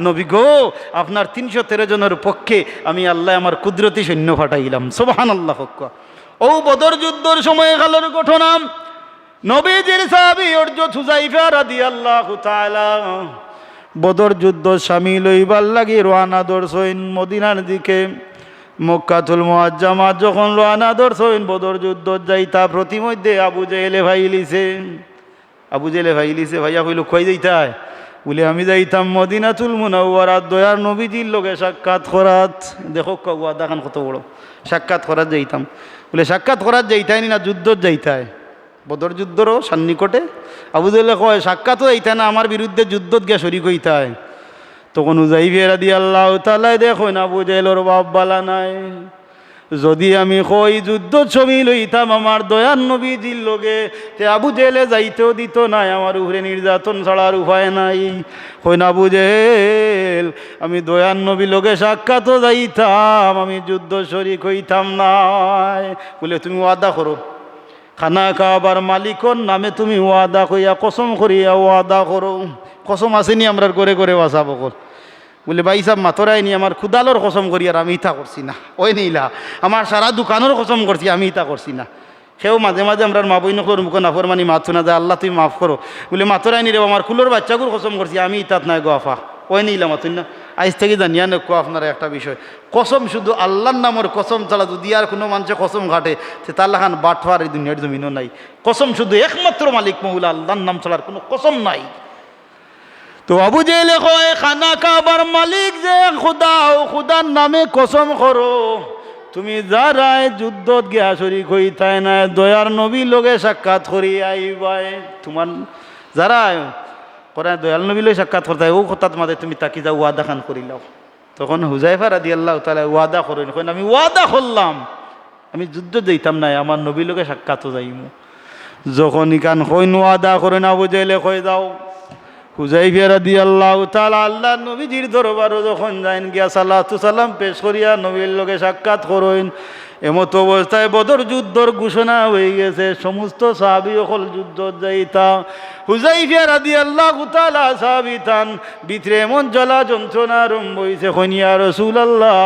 নবী গো, আপনার 313 জনের পক্ষে আমি আল্লাহ আমার কুদরতি সৈন্য পাঠাইলাম। সুবহানাল্লাহ হক ও বদর যুদ্ধর সময় কালের ঘটনা। নবীজির বদর যুদ্ধ শামিল হইবার লাগি রওনা দরসইন মদিনার দিকে। মক্কাতুল মুআজ্জামা যখন রওনা দরসইন বদর যুদ্ধ যাইতা প্রতিমধ্যে আবু জেহেলে ভাইলিছে আবু জেলে ভাই লিছে ভাইয়া কইল কই যাইতায় বলে, আমি যাইতাম মদিনাতুল মুনাওয়ারাত দয়ার নবীজির লোকে সাক্ষাৎ করাত দেখো কাউয়া দেখান কত বড়। সাক্ষাৎ করাত যাইতাম। বলে, সাক্ষাৎ করাত যাইতাই না, যুদ্ধত যাইতায় বদর যুদ্ধরও সান্নিকটে। আবু জেলে কয়, সাক্ষাৎও যাইতা না, আমার বিরুদ্ধে যুদ্ধত গিয়া শরিক হইতায় তখন উজাই ভেরা দিয়ে আল্লাহ তালাই দেখো না জেলোর বাপ বালা নাই। যদি আমি কই যুদ্ধ ছবি লইতাম আমার দয়ান নবীজির লোকে তে আবু জেলে যাইতেও দিত নাই, আমার উপরে নির্যাতন ছাড়ার উপায় নাই। কই না আবু জেল, আমি দয়ান নবী লোকে সাক্ষাৎও যাইতাম, আমি যুদ্ধ শরিক হইতাম নাই। বলে, তুমি ওয়াদা করো। খানা খাবার মালিকর নামে তুমি ওয়াদা কইয়া কসম করিয়া ওয়াদা করো। কসম আসেনি আমরা করে করে বাসা বকর বলে, ভাই সাহেব মাতরাই নি আমার খুদালোর কসম করি আর আমি ইতা করছি না। ওই নিলা, আমার সারা দোকানের কসম করছি, আমি ইতা করছি না। সেও মাঝে মাঝে আমরা মা বই নকর মুখ নাফর মানি মাথ না যায়, আল্লাহ, তুমি মাফ করো। বলে মাতরাই নি রে, আমার কুলোর বাচ্চাগুর কসম করছি, আমি ইতাত নাই গো আফা। ওই নিলা মাতুন না আজ থেকে জানিয়া নেকো আপনার একটা বিষয়। কসম শুধু আল্লাহর নামের কসম ছাড়া যদি আর কোনো মানুষের কসম ঘাটে, সে তার লাখান বাটফার এই দুনিয়ার জমিনও নাই। কসম শুধু একমাত্র মালিক মহুলা, আল্লাহর নাম ছাড়ার কোনো কসম নাই। তো আবু জেলে কয়, খানা কাবার মালিক যে খুদা, ও খুদার নামে কসম করো। তুমি যারাই যুদ্ধত গিয়া শরিক হইতাই না, দয়ার নবী লোকে সাক্ষাৎ করি আইবাই। তোমার যারা করে দয়াল নবী লোক সাক্ষাৎ করতে ও কথা তোমাদের তুমি তাকি যা ওয়াদা খান করিলাও তখন হুজাইফা রাদি আল্লাহ তালা ওয়াদা করেন, কইন, আমি ওয়াদা করলাম। আমি যুদ্ধ যাইতাম নাই আমার নবী লোকে সাক্ষাৎও যাইমু। যখন ইকান কইন, ওয়াদা করেন আবু জেলে, কই দাও হুজাইফিয়া রাদি আল্লাহ তালা আল্লাহ নবীজির দরবারও যখন যাইন, গিয়া সাল্লাতু সাল্লাম পেশ করিয়া নবীর লোকে সাক্ষাৎ করইন এমতো অবস্থায় বদর যুদ্ধর ঘোষণা হয়ে গেছে, সমস্ত সাহাবি অকল যুদ্ধ যাইতা। হুজাইফিয়া রাদি আল্লাহ তালা সাহাবি তান, ভিতরে এমন জ্বলা যন্ত্রণা আরম্ভ হয়েছে খনিয়া রসুল আল্লাহ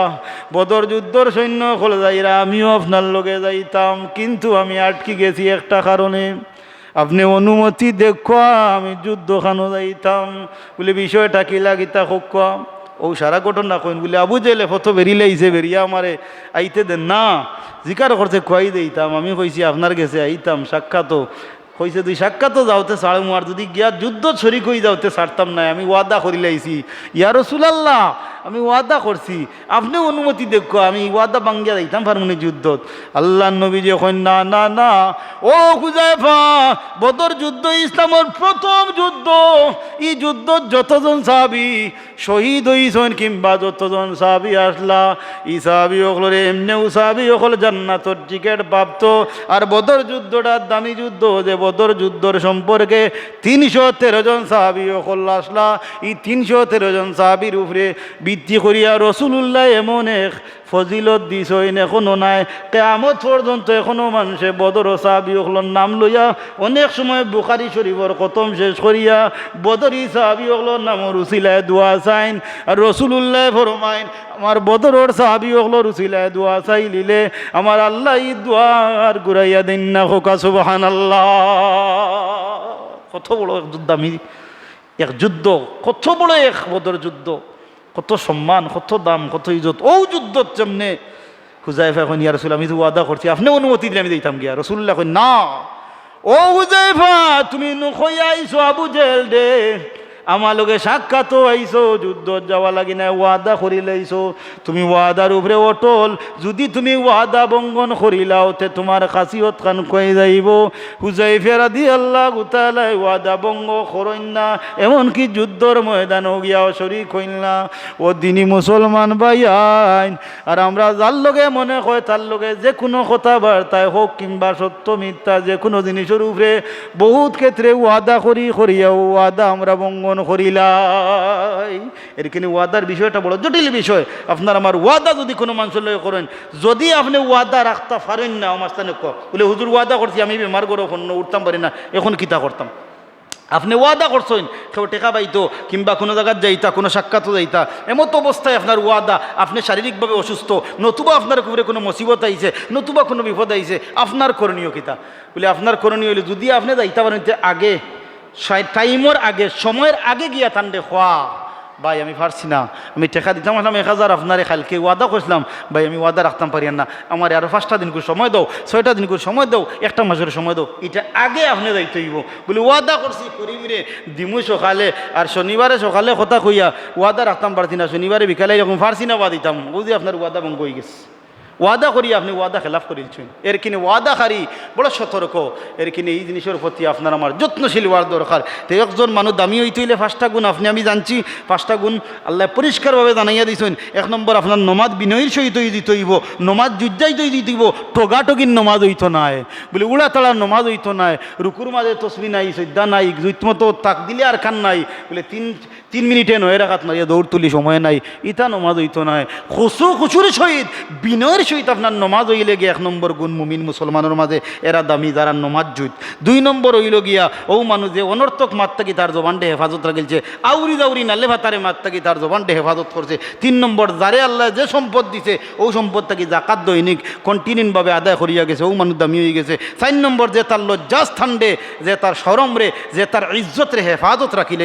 বদর যুদ্ধর সৈন্য অকল যাইরা, আমিও আপনার লোকে যাইতাম, কিন্তু আমি আটকে গেছি একটা কারণে। আপনি অনুমতি দেখো, আমি যুদ্ধখানো যাইতাম। বলে, বিষয়টা কি লাগিতা হোক ও সারা ঘটনা কইন, বলে, আবু জেলে ফটো বেরিলে আইছে বেরিয়া আমারে আইতে দেন। না, জিকার করতে খুয়াই দিতাম আমি কইছি আপনার গেছে আইতাম, সাক্ষাৎ কইছে তুই সাক্ষাৎ যাওতে সাড়ে মার যদি গিয়া যুদ্ধ শরিক হয়ে যাওতে ছাড়তাম না আমি ওয়াদা করিলে আইছি ইয়ার রসুলাল্লাহ আমি ওয়াদা করছি। আপনি অনুমতি দেখো, আমি ওয়াদা বাঙ্গিয়া দিতাম ফার্মুনি যুদ্ধত। আল্লাহ নবী যখন না না না। ও হুজাইফা বদর যুদ্ধ ইসলামের প্রথম যুদ্ধ। এই যুদ্ধ যতজন সাহাবি শহীদ হইছেন কিংবা যতজন সাহাবি আসলা ই সাহাবি অকলরে এমনিও সাহাবি অকল জান্নাতর টিকেট প্রাপ্ত। আর বদর যুদ্ধটা দামি যুদ্ধ যে বদর যুদ্ধর সম্পর্কে তিনশো তেরো জন সাহাবি অকল আসলা। এই তিনশো তেরো জন সাহাবির উপরে ভিত্তি করিয়া রসুল্লাহ এমন এক ফজিলত দিস হইন এখনও নাই। কেয়ামত পর্যন্ত এখনও মানুষে বদর সাহাবি অকলর নাম লইয়া অনেক সময় বুখারি শরীফর খতম শেষ করিয়া বদরি সাহাবি অকলর নাম রুসিলায় দোয়া চাইন। আর রসুল্লাহ ফরমাইন, আমার বদরর সাহাবি অকলর রুসিলায় দোয়া চাই লিলে আমার আল্লাহ ই আর ঘুরাইয়া দিন না খোকা সুবাহান আল্লাহ কত বড় এক যুদ্ধ আমি, এক যুদ্ধ, কত বড় এক বদর যুদ্ধ। কত সম্মান, কত দাম, কত ইজত ও যুদ্ধ যেমনে। হুজাইফা এখন ইয়া রসুল আমি তো ওয়াদা করছি, আপনি অনুমতি দিলে আমি দিতাম গিয়া। রসুল্লাহ কই না। ও হুজাইফা, তুমি নুখাইছো আবু জেল দে আমার লগে সাক্ষাৎ আইছো যুদ্ধ যাওয়া লাগি না ওয়াদা করিলাইছো তুমি ওয়াদার উপরে অটল, যদি তুমি ওয়াদা বঙ্গন করিলাও তে তোমার খাসিয়ত খান কয়ে যাইব? হুজাই ফেরা দি আল্লাহ গুতালাই ওয়াদা বঙ্গ করইন না, এমনকি যুদ্ধর ময়দানও গিয়াও শরিক হইন না। ও দিনী মুসলমান ভাই আইন, আর আমরা যার লগে মনে হয়, তার লগে যে কোনো কথাবার্তায় হোক কিংবা সত্য মিথ্যা যে কোনো জিনিসের উপরে বহুত ক্ষেত্রে ওয়াদা করি, করিয়াও ওয়াদা আমরা বঙ্গন পূরণ করিলাই। এরখানে ওয়াদার বিষয়টা বড় জটিল বিষয়। আপনার আমার ওয়াদা যদি কোনো মানুষের লগে করেন, যদি আপনি ওয়াদা রাখতে পারেন না, আমার স্থানে বলে, হুজুর, ওয়াদা করছি, আমি বেমার করে উঠতাম পারি না। এখন কিতা করতাম? আপনি ওয়াদা করছেন, কেউ টেকা পাইতো, কিংবা কোনো জায়গায় যাইতা, কোনো সাক্ষাৎ যাইতা। এমত অবস্থায় আপনার ওয়াদা, আপনি শারীরিকভাবে অসুস্থ, নতুবা আপনার উপরে কোনো মুসিবত আইছে, নতুবা কোনো বিপদ আইছে, আপনার করণীয় কিতা বলে, আপনার করণীয় হইলে যদি আপনি যাইতা পারেন আগে টাইমের আগে, সময়ের আগে গিয়া তান্ডে খোয়া। ভাই, আমি পারছি না। আমি টেকা দিতাম আসলাম এক হাজার আপনারে খালকে ওয়াদা করছিলাম। ভাই, আমি ওয়াদা রাখতাম পারি না। আমার আরও পাঁচটা দিন করে সময় দাও, ছয়টা দিন করে সময় দাও, একটা মাসের সময় দাও। এটা আগে আপনি দায়িত্ব হইব। বলে, ওয়াদা করছি করিবিরে দিমু সকালে আর শনিবারে সকালে কথা কইয়া ওয়াদা রাখতাম পারছি না। শনিবারে বিকালে এরকম পারছি না ওয়া দিতাম। বুঝি আপনার ওয়াদা ভঙ্গ হয়ে গেছে। ওয়াদা করি আপনি ওয়াদা খেলাফ করেছেন এর কিনে ওয়াদা খারি, বড় সতর্ক। এর কিনে এই জিনিসের প্রতি আপনার আমার যত্নশীল হওয়ার দরকার। তো একজন মানুষ দামি হইতে হইলে পাঁচটা গুণ, আপনি আমি জানছি, পাঁচটা গুণ আল্লাহ পরিষ্কারভাবে জানাইয়া দিছেন। এক নম্বর, আপনার নমাজ বিনয়ের সহিত দিতে হইব, নমাজ যুজ্জাইতে দিতে হইব টগাটগির নমাজ হইতো নাই। বলে উড়া তাড়ার নমাজ হইতো নাই, রুকুর মাঝে তসবি নাই সদ্যা নাই মতো তাক দিলে আর খান নাই। বলে তিন তিন মিনিটে নয় রাখাত মারিয়া দৌড় তুলি সময় নাই, ইতা নমাজ হইতো নাই। খুশু খুশুর সহিত, বিনয়ের সহিত আপনার নমাজ হইলে গিয়ে এক নম্বর গুণ মুমিন মুসলমানের মাঝে, এরা দামি যারা নমাজ জুত দুই নম্বর হইল গিয়া, ও মানুষ যে অনর্থক মাত্তাকি তার জবানটে হেফাজত রাখিলছে, আউরি দাউরি নালে ভাতারে মাত্তাকি তার জবানটে হেফাজত করছে। তিন নম্বর, যারে আল্লাহ যে সম্পদ দিছে, ও সম্পদ থাকি জাকাত দৈনিক কন্টিনিউভাবে আদায় করিয়া গেছে, ও মানুষ দামি হয়ে গেছে। চার নম্বর, যে তার লজ্জাস্থান রে যে তার সরম রে যে তার ইজ্জত রে হেফাজত রাখিলে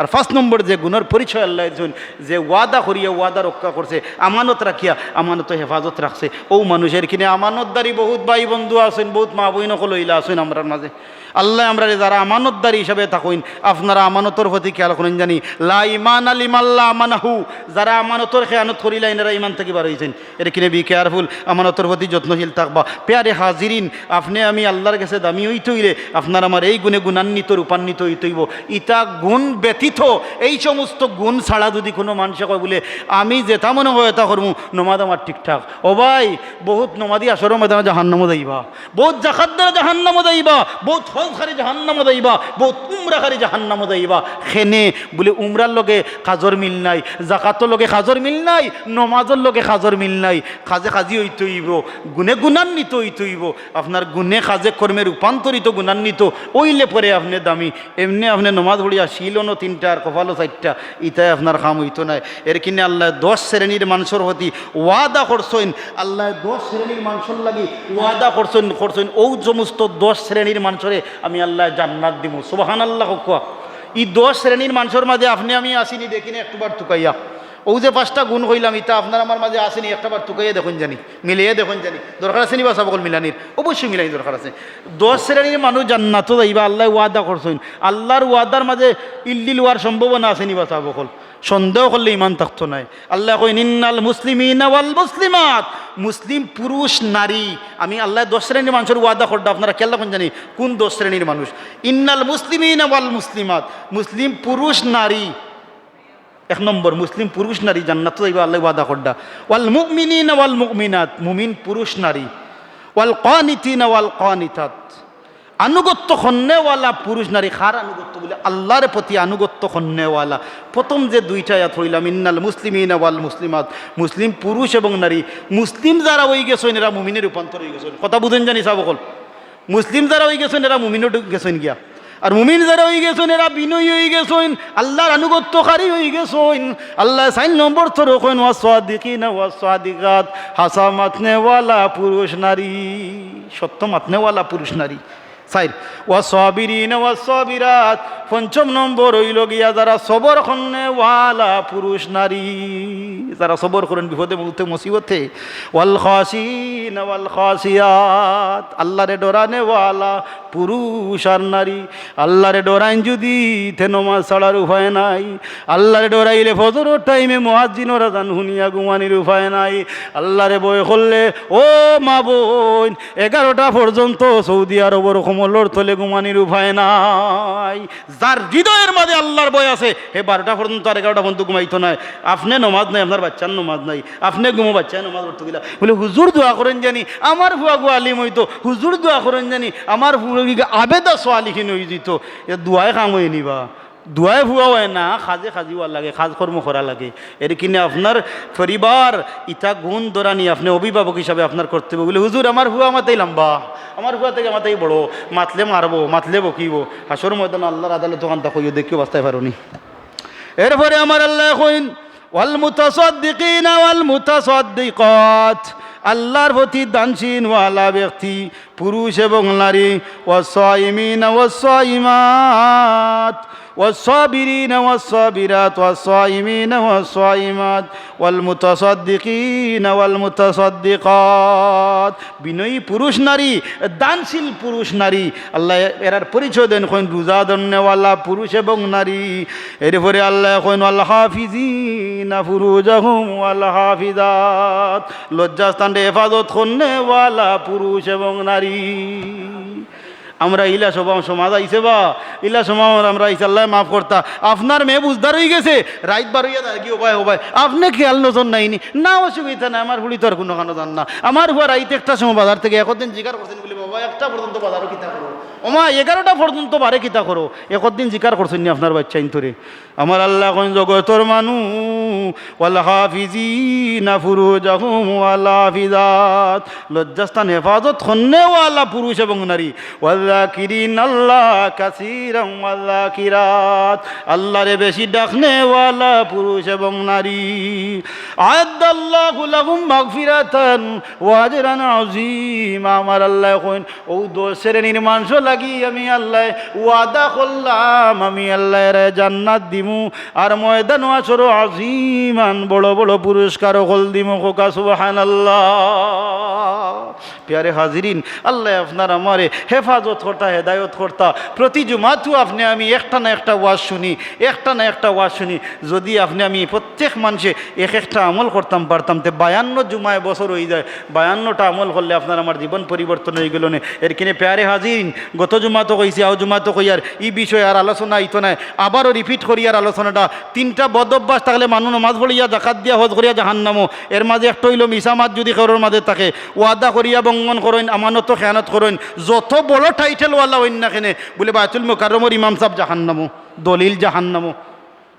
আর ফার্স্ট নম্বর যে গুণের পরিচয় আল্লাহ একজন, যে ওয়াদা করিয়া ওয়াদা রক্ষা করছে, আমানত রাখিয়া আমানত হেফাজত রাখছে। ও মানুষের কিনে আমানতদারি বহুত ভাই বন্ধু আছেন, বহুত মা বইন লইলা আছেন আমরার মাঝে। আল্লাহ আমরা যারা আমানতদারি হিসাবে থাকুন, আপনারা আমানতর প্রতি খেয়াল করেন জানি। লা ইমান আলিম আল্লাহ আমানাহু যারা আমানতর খেয়ানত করিলা এনারা ইমান থেকে বার হয়েছেন এর কিনে বি কেয়ারফুল আমানতর প্রতি যত্নশীল থাকবা। পেয়ারে হাজিরিন, আপনি আমি আল্লাহর কাছে দামি হইতে হইলে আপনার আমার এই গুণে গুণান্বিত, রূপান্বিত হইতে হইব ইটা গুণ ব্যতীত, এই সমস্ত গুণ ছাড়া যদি কোনো মানুষে কয় বলে, আমি যেটা মনে হয় এটা করব নমাদ আমার ঠিকঠাক। ও ভাই, বহুত নমাদি আসর মধ্যে জাহান্নাম যাইবা। বহুত জাকাতদার জাহান্নাম যাইবা। বহুত হজখারি জাহান্নাম যাইবা। বহুত উমরাখারি জাহান্নাম যাইবা। খেনে বলে, উমরার লগে কাজর মিল নাই, জাকাতর লগে কাজর মিল নাই, নমাজের লগে কাজর মিল নাই। কাজে কাজি হইতে হইব, গুণে গুণান্বিত হইতে হইব। আপনার গুণে কাজে কর্মে রূপান্তরিত, গুণান্বিত ওইলে পরে আপনি দামি। এমনি আপনি নমাজ পড়িয়া শিলনও তিনটা আর কপালও চারটা ইতাই আপনার কাম হইতো নাই এর কিনে আল্লাহ দশ শ্রেণির মানুষের প্রতি ওয়াদা করছেন। আল্লাহ দশ শ্রেণির মানুষের লাগি ওয়াদা করছেন করছেন। ও সমস্ত দশ শ্রেণির মানুষরে আমি আল্লাহ জান্নাত দিব সুবাহান আল্লাহ কোয়া। ই দশ শ্রেণির মানুষের মাঝে আপনি আমি আসিনি, দেখিনি, একটুবার টুকাইয়া ও যে পাঁচটা গুণ হইলাম ইতা আপনার আমার মাঝে আসেনি একটাবার টুকাইয়া দেখুন জানি মিলিয়ে দেখুন জানি। দরকার আছে নি বা সকল মিলানির? অবশ্যই মিলাই দরকার আছে। দশ শ্রেণির মানুষ জান্নাত যাইবা, আল্লাহ ওয়াদা করছেন। আল্লাহর ওয়াদার মাঝে ইল্লিল হওয়ার সম্ভাবনা আছে নি বা সকল। সন্দেহ করলে ইমান থাকতো নাই আল্লাহ কই নিন্নাল মুসলিমিন ওয়াল মুসলিমাত। মুসলিম, পুরুষ, নারী, আমি আল্লাহ দশ শ্রেণির মানুষের ওয়াদা করতে আপনারা কেল্লা কোন জানি, কোন দশ শ্রেণির মানুষ? ইন্নাল মুসলিমিন ওয়াল মুসলিমাত। মুসলিম, পুরুষ, নারী এক নম্বর, মুসলিম পুরুষ নারী জান্নাত যাইবা আল্লাহ ওয়াদা করডা ওয়াল মুমিনিন ওয়াল মুমিনাত, মুমিন পুরুষ নারী। ওয়াল কানিতিন ওয়াল কানিতাত। আনুগত্য খন্নেওয়ালা পুরুষ নারী খার আনুগত্য বলে? আল্লাহর প্রতি আনুগত্য খন্নেওয়ালা। প্রথম যে দুইটা ইয়াত হইলাম, ইন্নাল মুসলিমিন ওয়াল মুসলিমাত। মুসলিম পুরুষ এবং নারী। মুসলিম যারা ওই গেছেন, এরা মুমিনে রূপান্তর হয়ে গেছেন। কথা বুঝেন জানি সাবকল? মুসলিম যারা ওই গেছেন, এরা মুমিনও গেছেন গিয়া। আর মুমিন যারা হয়ে গেছেন, এরা বিনয়ী হয়ে গেছেন, আল্লাহর আনুগত্যকারী হয়ে গেছেন। আল্লাহ সাইন নম্বর তো রোখেন ওয়া না হাসা মাতনেওয়ালা পুরুষ নারী সত্য মাতনেওয়ালা পুরুষ নারী। সাইর। ওয়া সবিরিন ওয়া সবিরাত পঞ্চম নম্বর হইল গিয়া যারা সবর খন্নে ওয়ালা পুরুষ নারী। যারা সবর করেন বিপদে মুহূর্তে মুসিবতে ওয়াল খাসিন ওয়াল খাসিয়াত আল্লাহরে ডরানে ওয়ালা পুরুষ আর নারী। আল্লাহরে ডরাইন যদি তে নমাজ ছাড়ার উপায় নাই। আল্লাহরে ডরাইলে ফজরের টাইমে মহাজিনরা জান হুনিয়া গুমানির উপায় নাই। আল্লাহরে বয় করলে, ও মা বোন, এগারোটা পর্যন্ত সৌদি আরবের কমলর তলে গুমানির উপায় নাই। যার হৃদয়ের মাঝে আল্লাহর বয় আছে হে বারোটা পর্যন্ত আর এগারোটা পর্যন্ত ঘুমাইতো নাই আপনি নমাজ নাই, আপনার বাচ্চার নমাজ নাই। আপনি ঘুমো বাচ্চায় নমাজ পড়তে গেলা। বলে, হুজুর, দোয়া করেন জানি, আমার ভুয়া গু আলিম হইতো। হুজুর, দোয়া করেন জানি, আমার আবেদা সোয়ালিখিন হয়ে দিত এ দোয়ায় কাম হয়ে নিবা। দুয়াই ভুয়া হয় না খাজে খাজিওয়া লাগে খাজ কর্ম করা লাগে। এর কিনে আপনার পরিবার ইটা গুণ দরানি আপনি অভিভাবক হিসাবে আপনার কর্তব্য। বলে, হুজুর, আমার হুয়া মাতাই লম্বা, আমার হুয়া থেকে মাতাই বড়, মাতলে মারবো, মাতলে বকিব। হাসর ময়দান আল্লাহর আদালত ওখান তাকে দেখিও বাঁচতে পারোনি এরপরে আমার আল্লাহ কইন, ওয়াল মুতাসাদ্দিকিন ওয়াল মুতাসাদ্দিকাত। আল্লাহর প্রতি দানশীন ওয়ালা ব্যক্তি, পুরুষ এবং নারী ওয়াসাইমিন ওয়াসাইমাত والصابرين والصابرات والصائمين والصائمات والمتصدقين والمتصدقات বিনয়ী পুরুষ নারী দানশীল পুরুষ নারী আল্লাহ এরার পরিচয় দেন কইন রোজা দন্নেওয়ালা পুরুষ এবং নারী এরপরে আল্লাহ কইন আল্লাহ হাফিজিনা ফুরুজাহুম ওয়াল হাফিজাত লজ্জাস্থান হেফাজত কন্নেওয়ালা পুরুষ এবং নারী আমরা ইলা সবাম সমাজ ইসে বা, ইলা সমাজ আমরা ইসাল্লাহ মাফ করতা। আপনার মেয়ে বুঝদার হয়ে গেছে, রাইত বার হইয়া কি উপায় উপায়? আপনি খেয়াল নজর নাইনি। না, অসুবিধা না আমার হুড়ি তো আর কোনো কানো জান না। আমার হুয়া রাইতে একটা সময় বাজার থেকে একদিন জিগার করছেন বলে বাবা একটা পর্যন্ত বাজারও কিতা করো। ওমা, এগারোটা পর্যন্ত বারে কিতা করো। একদিন জিকার করছেন নি আপনার বাচ্চা ইন্তরে। আমার আল্লাহ কোন জগতর মানু, ওয়াল হাফিজিনা ফুরুজাহুম ওয়াল হাফিজাত। লজ্জাস্থান হেফাজত খন্নে ওয়ালা পুরুষ এবং নারী। ওয়াল্লাকিরিন আল্লাহ কাসিরাম ওয়াল্লাকিরাত আল্লাহরে বেশি ডাকনে ওয়ালা পুরুষ এবং নারী। আয়াদাল্লাহু লাহুম মাগফিরাতান ওয়া আজরান আযীম। আমার আল্লাহ কইন ও দোষের নির্মাংস লাগি আমি আল্লাহ, ওয়াদা করলাম আমি আল্লাহ রে জান্নাত দিমু। আর ময়দান আসর আজিমান, বড় বড় পুরস্কার হল দিমু কোকা সুবহানাল্লাহ। প্যারে হাজিরিন, আল্লাহ আপনার আমারে হেফাজত করতা, হেদায়ত করতা। প্রতি জুমাতু আপনি আমি একটা না একটা ওয়াজ শুনি, একটা না একটা ওয়াজ শুনি। যদি আপনি আমি প্রত্যেক মানুষে এক একটা আমল করতাম, পারতাম, তে বায়ান্ন জুমায় বছর হয়ে যায়। বায়ান্নটা আমল করলে আপনার আমার জীবন পরিবর্তন হয়ে গেল না। এর কিনে প্যারে হাজিরিন, গত জুমা তো কইছি, আও জুমা তো কই আর ই বিষয়ে আর আলোচনা ইতো নাই। আবারও রিপিট করি আর আলোচনাটা। তিনটা বদ অভ্যাস থাকলে মানুষ নমাজ পড়িয়া, জাকাত দিয়া, হজ করিয়া জাহান্নামো এর মাঝে একটা হইল মিসামাত যদি কারোর মাঝে থাকে। ওয়াদা করিয়া বঙ্গন করেন, আমানত খেয়ানত করেন। যত বড় টাইটেল ওয়ালা অন্যখানে বলে বায়তুল মোকারমর ইমাম সাহেব জাহান্নামো, দলিল জাহান্নামো।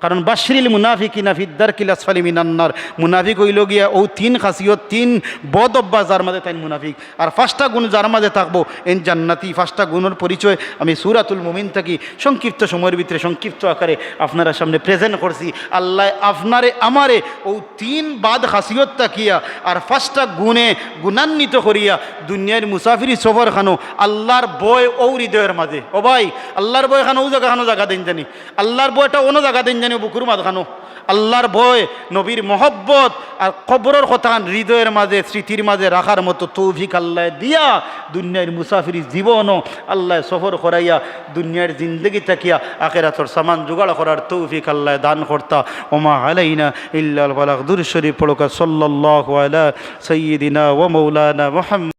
কারণ বাশরিল মুনাফিক ইনাফিদ্দার কিলা সালিমিনান্নার মুনাফিক হইল গিয়া ও তিন খাসিয়ত, তিন বদ অভ্যাস যার মাঝে তাই মুনাফিক। আর পাঁচটা গুণ যার মাঝে থাকব, এন জান্নাতি পাঁচটা গুণের পরিচয় আমি সুরাতুল মুমিন থাকি। সংক্ষিপ্ত সময়ের ভিতরে, সংক্ষিপ্ত আকারে আপনারা সামনে প্রেজেন্ট করছি। আল্লাহ আপনারে, আমারে ও তিন বাদ খাসিয়ত তাকিয়া আর পাঁচটা গুণে গুণান্বিত করিয়া দুনিয়ার মুসাফিরি সফর খানো আল্লাহর বয় ও হৃদয়ের মাঝে। ও ভাই, আল্লাহর বয় খানো ও জায়গা খানো জায়গা দেন জানি। আল্লাহর বয়টা অন্য জায়গা দেন জানি। বুকুর মাঝ খানো আল্লাহর ভয়, নবীর মহব্বত আর কবরের কথা হৃদয়ের মাঝে, স্মৃতির মাঝে রাখার মতো তৌফিক আল্লাহ দিয়া দুনিয়ার মুসাফিরি জীবনও আল্লাহ সফর করাইয়া, দুনিয়ার জিন্দগি থাকিয়া, আখেরাতর সামান জোগাড় করার তৌফিক আল্লাহ দান করতা। ওমা আলাইনা ইল্লাল বালাক দুর শরীফ পড়কা। সাল্লাল্লাহু আলা সাইয়্যিদিনা ওয়া মাওলানা মুহাম্মদ।